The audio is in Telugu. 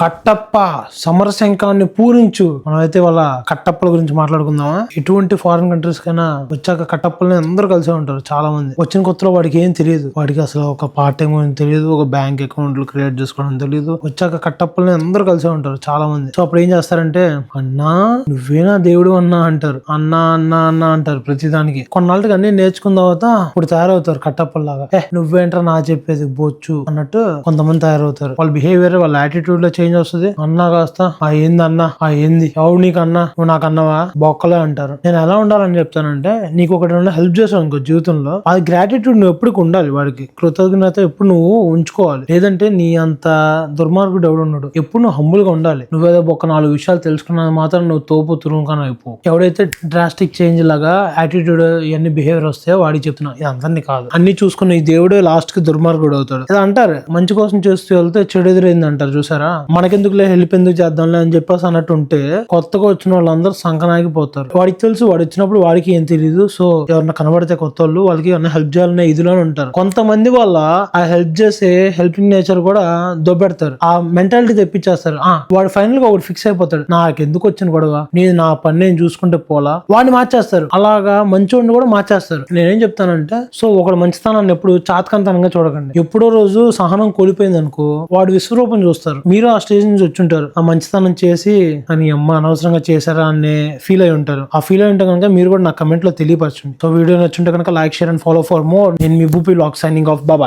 కట్టప్ప సమరశంఖాన్ని పూరించు. మనమైతే వాళ్ళ కట్టప్పల గురించి మాట్లాడుకుందామా? ఎటువంటి ఫారిన్ కంట్రీస్ కైనా వచ్చాక కట్టప్పలని అందరూ కలిసే ఉంటారు చాలా మంది వచ్చిన కొత్తలో వాడికి ఏం తెలియదు. వాడికి అసలు ఒక పార్ట్ టైం అని తెలియదు. ఒక బ్యాంక్ అకౌంట్లు క్రియేట్ చేసుకోవడం తెలియదు. వచ్చాక కట్టప్పలని అందరూ కలిసే ఉంటారు చాలా మంది సో అప్పుడు ఏం చేస్తారంటే అన్నా నువ్వేనా దేవుడు అన్నా? అంటారు. అన్నా అన్నా అన్నా అంటారు ప్రతిదానికి. కొన్నాళ్ళకి అన్ని నేర్చుకున్న తర్వాత ఇప్పుడు తయారవుతారు కట్టప్పల్లాగా. ఏ నువ్వేంట్రా నా చెప్పేది బొచ్చు అన్నట్టు కొంతమంది తయారవుతారు. వాళ్ళ బిహేవియర్ వాళ్ళ యాటిట్యూడ్లో చేంజ్ వస్తుంది అన్నా కాస్త ఆ ఏంది అన్నా ఆ ఏంది? ఎవడు నీకు అన్నా నువ్వు నాకు అన్నవా బొక్కలే అంటారు. నేను ఎలా ఉండాలని చెప్తానంటే నీకు ఒకటి హెల్ప్ చేసావు అనుకో జీవితంలో అది గ్రాటిట్యూడ్ నువ్వు ఎప్పటికి ఉండాలి వాడికి? కృతజ్ఞత ఎప్పుడు నువ్వు ఉంచుకోవాలి. లేదంటే నీ అంత దుర్మార్గుడు ఎవడు ఉన్నాడు ఎప్పుడు నువ్వు హంబుల్గా ఉండాలి. నువ్వేదో ఒక నాలుగు విషయాలు తెలుసుకున్నది మాత్రం నువ్వు తోపు తురుముకాను అయిపో. ఎవడైతే డ్రాస్టిక్ చేంజ్ లాగా యాటిట్యూడ్ ఇవన్నీ బిహేవియర్ వస్తే వాడికి చెప్తున్నా ఇది అందరినీ కాదు. అన్ని చూసుకుని ఈ దేవుడే లాస్ట్కి దుర్మార్గుడు అవుతాడు. ఇది అంటారు. మంచి కోసం చేస్తూ వెళ్తే చెడు ఎదురైంది అంటారు. చూసారా? మనకెందుకులే హెల్ప్ ఎందుకు చేద్దాంలే అని చెప్పేసి అన్నట్టు ఉంటే కొత్తగా వచ్చిన వాళ్ళందరూ సంకనాగిపోతారు. వాడికి తెలుసు వాడు వచ్చినప్పుడు వాడికి ఏం తెలియదు సో ఎవరన్నా కనబడితే కొత్త వాళ్ళు వాళ్ళకి ఏమన్నా హెల్ప్ చేయాలనే ఇదిలోనే ఉంటారు. కొంతమంది వల్ల ఆ హెల్ప్ చేసే హెల్పింగ్ నేచర్ కూడా దొబ్బెడతారు. ఆ మెంటాలిటీ తెప్పించేస్తారు. ఆ వాడు ఫైనల్గా ఒకటి ఫిక్స్ అయిపోతాడు. నాకు ఎందుకు వచ్చిన గొడవ? నేను నా పని నేను చూసుకుంటే పోలా? వాడిని మార్చేస్తారు. అలాగా మంచోడిని కూడా మార్చేస్తారు. నేనేం చెప్తానంటే సో ఒకడు మంచితనాన్ని ఎప్పుడు చాతకంతనంగా చూడకండి. ఎప్పుడో రోజు సహనం కోల్పోయింది అనుకో వాడు విశ్వరూపం చూస్తారు. మీరు ఆ స్టేజ్ నుంచి వచ్చి ఉంటారు ఆ మంచితనం చేసి అని అమ్మ అనవసరంగా చేశారా? అనే ఫీల్ అయి ఉంటారు. ఆ ఫీల్ అయి ఉంటే కనుక మీరు కూడా నా కమెంట్లో తెలియపరచండి. సో వీడియో నచ్చుంటే కనుక like share and follow for more. నేను మీ బూపీ లాక్ సైనింగ్ ఆఫ్ బాబాయ్